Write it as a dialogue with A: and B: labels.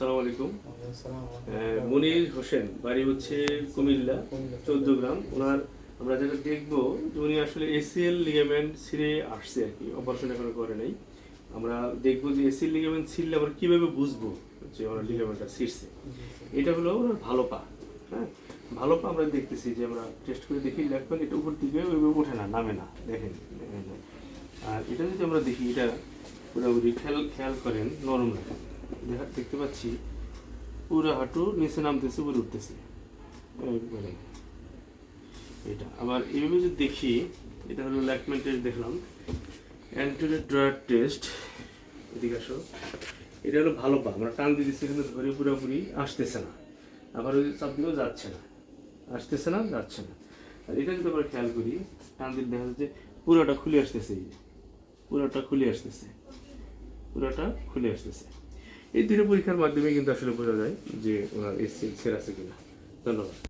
A: সালাম আলাইকুম। মনির হোসেন বাড়ি হচ্ছে কুমিল্লা চোদ্দ গ্রাম। ওনার আমরা যেটা দেখব উনি আসলে এসিএল লিগামেন্ট ছিঁড়ে আসছে আর কি অপারেশন এখনও করে নাই। আমরা দেখব যে এসিএল লিগামেন্ট ছিঁড়লে আমরা কীভাবে বুঝব যে ওনার লিগামেন্টটা ছিঁড়ছে। এটা হলো ওনার ভালো পা হ্যাঁ? ভালো পা আমরা দেখতেছি যে আমরা টেস্ট করে দেখি দেখবেন এটা উপর দিকে ওইভাবে ওঠে না নামে না দেখেন দেখেন। আর এটা যদি আমরা দেখি এটা পুরোপুরি খেয়াল খেয়াল করেন নরম রাখেন দেখা দেখতে পাচ্ছি পুরো হাঁটু নিচে নামতেছে, উপরে উঠতেছে। এটা। আবার এইভাবে যদি দেখি, এটা হলো ল্যাকমেন্ট টেস্ট দেখলাম। Anterior drawer test. এদিকে আসো। এটা হলো ভালো পা। আমরা টান দিয়ে দিচ্ছি, কিন্তু ধরে পুরোপুরি আসতেছে না। আবার ওই চাপ দিকেও যাচ্ছে না। আসতেছে না, যাচ্ছে না। আর এটা যদি আমরা খেয়াল করি, টান দিলে দেখা যাচ্ছে পুরোটা খুলে আসতেছে। এই যে। পুরোটা খুলে আসতেছে। পুরোটা খুলে আসতেছে। এই দুটো পরীক্ষার মাধ্যমে কিন্তু আসলে বোঝা যায় যে ওনার এসছে সেরা আছে কিনা। ধন্যবাদ।